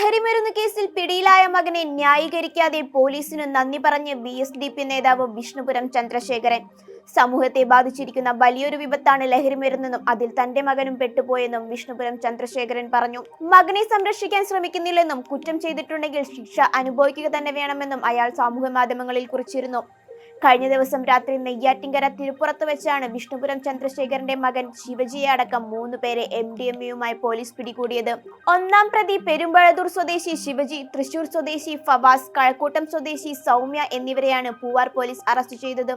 ലഹരിമരുന്ന് കേസിൽ പിടിയിലായ മകനെ ന്യായീകരിക്കാതെ പോലീസിന് നന്ദി പറഞ്ഞ് ബി എസ് ഡി പി നേതാവ് വിഷ്ണുപുരം ചന്ദ്രശേഖരൻ. സമൂഹത്തെ ബാധിച്ചിരിക്കുന്ന വലിയൊരു വിപത്താണ് ലഹരിമരുന്നെന്നും അതിൽ തന്റെ മകനും പെട്ടുപോയെന്നും വിഷ്ണുപുരം ചന്ദ്രശേഖരൻ പറഞ്ഞു. മകനെ സംരക്ഷിക്കാൻ ശ്രമിക്കുന്നില്ലെന്നും കുറ്റം ചെയ്തിട്ടുണ്ടെങ്കിൽ ശിക്ഷ അനുഭവിക്കുക തന്നെ വേണമെന്നും അയാൾ സാമൂഹ്യ മാധ്യമങ്ങളിൽ കുറിച്ചിരുന്നു. കഴിഞ്ഞ ദിവസം രാത്രി നെയ്യാറ്റിങ്കര തിരുപ്പുറത്ത് വെച്ചാണ് വിഷ്ണുപുരം ചന്ദ്രശേഖരന്റെ മകൻ ശിവജിയെ അടക്കം മൂന്ന് പേരെ എം ഡി എം എയുമായി പോലീസ് പിടികൂടിയത്. ഒന്നാം പ്രതി പെരുമ്പഴതൂർ സ്വദേശി ശിവജി തൃശൂർ സ്വദേശി ഫവാസ് കഴക്കൂട്ടം സ്വദേശി സൗമ്യ എന്നിവരെയാണ് പൂവാർ പോലീസ് അറസ്റ്റ് ചെയ്തത്.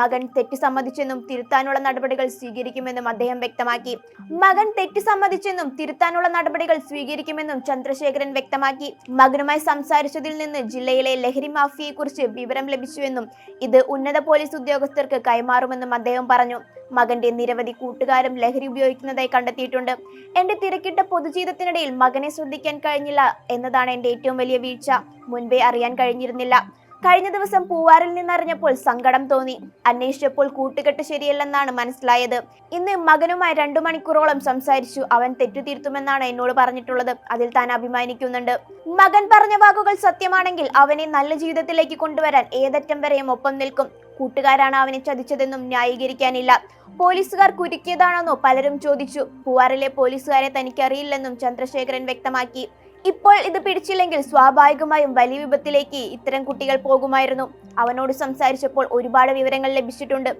മകൻ തെറ്റ് സമ്മതിച്ചെന്നും തിരുത്താനുള്ള നടപടികൾ സ്വീകരിക്കുമെന്നും അദ്ദേഹം വ്യക്തമാക്കി. മകൻ തെറ്റ് സമ്മതിച്ചെന്നും തിരുത്താനുള്ള നടപടികൾ സ്വീകരിക്കുമെന്നും ചന്ദ്രശേഖരൻ വ്യക്തമാക്കി. മകനുമായി സംസാരിച്ചതിൽ നിന്ന് ജില്ലയിലെ ലഹരി മാഫിയെക്കുറിച്ച് വിവരം ലഭിച്ചുവെന്നും ഇത് ഉന്നത പോലീസ് ഉദ്യോഗസ്ഥർക്ക് കൈമാറുമെന്നും അദ്ദേഹം പറഞ്ഞു. മകന്റെ നിരവധി കൂട്ടുകാരും ലഹരി ഉപയോഗിക്കുന്നതായി കണ്ടെത്തിയിട്ടുണ്ട്. എന്റെ തിരക്കിട്ട പൊതുജീവിതത്തിനിടയിൽ മകനെ ശ്രദ്ധിക്കാൻ കഴിഞ്ഞില്ല എന്നതാണ് എന്റെ ഏറ്റവും വലിയ വീഴ്ച. മുൻപേ അറിയാൻ കഴിഞ്ഞിരുന്നില്ല. കഴിഞ്ഞ ദിവസം പൂവാറിൽ നിന്നറിഞ്ഞപ്പോൾ സങ്കടം തോന്നി. അന്വേഷിച്ചപ്പോൾ കൂട്ടുകെട്ട് ശരിയല്ലെന്നാണ് മനസ്സിലായത്. ഇന്ന് മകനുമായി രണ്ടു മണിക്കൂറോളം സംസാരിച്ചു. അവൻ തെറ്റുതിരുത്തുമെന്നാണ് എന്നോട് പറഞ്ഞിട്ടുള്ളത്. അതിൽ താൻ അഭിമാനിക്കുന്നുണ്ട്. മകൻ പറഞ്ഞ വാക്കുകൾ സത്യമാണെങ്കിൽ അവനെ നല്ല ജീവിതത്തിലേക്ക് കൊണ്ടുവരാൻ ഏതറ്റം വരെയും ഒപ്പം നിൽക്കും. കൂട്ടുകാരാണ് അവനെ ചതിച്ചതെന്നും ന്യായീകരിക്കാനില്ല. പോലീസുകാർ കുരുക്കിയതാണെന്നോ പലരും ചോദിച്ചു. പൂവാറിലെ പോലീസുകാരെ തനിക്കറിയില്ലെന്നും ചന്ദ്രശേഖരൻ വ്യക്തമാക്കി. ഇപ്പോൾ ഇത് പിടിച്ചില്ലെങ്കിൽ സ്വാഭാവികമായും വലിയ വിപത്തിലേക്ക് ഇത്തരം കുട്ടികൾ പോകുമായിരുന്നു. അവനോട് സംസാരിച്ചപ്പോൾ ഒരുപാട് വിവരങ്ങൾ ലഭിച്ചിട്ടുണ്ട്.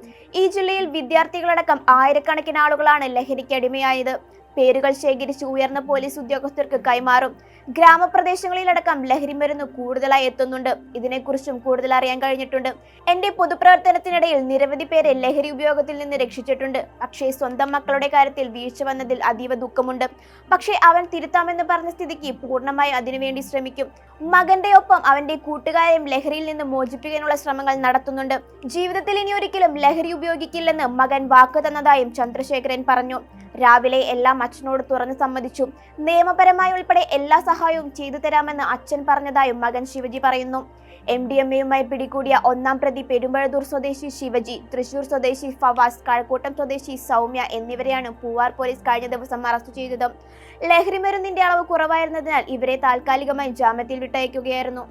ഈ ജില്ലയിൽ വിദ്യാർത്ഥികളടക്കം ആയിരക്കണക്കിന് ആളുകളാണ് ലഹരിക്ക് അടിമയായത്. പേരുകൾ ശേഖരിച്ച് ഉയർന്ന പോലീസ് ഉദ്യോഗസ്ഥർക്ക് കൈമാറും. ഗ്രാമപ്രദേശങ്ങളിലടക്കം ലഹരി മരുന്ന് കൂടുതലായി എത്തുന്നുണ്ട്. ഇതിനെക്കുറിച്ചും കൂടുതൽ അറിയാൻ കഴിഞ്ഞിട്ടുണ്ട്. എന്റെ പൊതുപ്രവർത്തനത്തിനിടയിൽ നിരവധി പേരെ ലഹരി ഉപയോഗത്തിൽ നിന്ന് രക്ഷിച്ചിട്ടുണ്ട്. പക്ഷേ സ്വന്തം മക്കളുടെ കാര്യത്തിൽ വീഴ്ച വന്നതിൽ അതീവ ദുഃഖമുണ്ട്. പക്ഷേ അവൻ തിരുത്താമെന്ന് പറഞ്ഞ സ്ഥിതിക്ക് പൂർണമായി അതിനുവേണ്ടി ശ്രമിക്കും. മകന്റെ ഒപ്പം അവന്റെ കൂട്ടുകാരെയും ലഹരിയിൽ നിന്ന് മോചിപ്പിക്കാനുള്ള ശ്രമങ്ങൾ നടത്തുന്നുണ്ട്. ജീവിതത്തിൽ ഇനി ഒരിക്കലും ലഹരി ഉപയോഗിക്കില്ലെന്ന് മകൻ വാക്കു തന്നതായും ചന്ദ്രശേഖരൻ പറഞ്ഞു. രാവിലെ എല്ലാം അച്ഛനോട് തുറന്നു സമ്മതിച്ചു. നിയമപരമായി ഉൾപ്പെടെ എല്ലാ സഹായവും ചെയ്തു തരാമെന്ന് അച്ഛൻ പറഞ്ഞതായും മകൻ ശിവജി പറയുന്നു. എം ഡി എം എയുമായി പിടികൂടിയ ഒന്നാം പ്രതി പെരുമ്പഴതൂർ സ്വദേശി ശിവജി തൃശൂർ സ്വദേശി ഫവാസ് കഴക്കൂട്ടം സ്വദേശി സൗമ്യ എന്നിവരെയാണ് പൂവാർ പോലീസ് കഴിഞ്ഞ ദിവസം അറസ്റ്റ് ചെയ്തത്. ലഹരിമരുന്നിന്റെ അളവ് കുറവായിരുന്നതിനാൽ ഇവരെ താൽക്കാലികമായി ജാമ്യത്തിൽ വിട്ടയക്കുകയായിരുന്നു.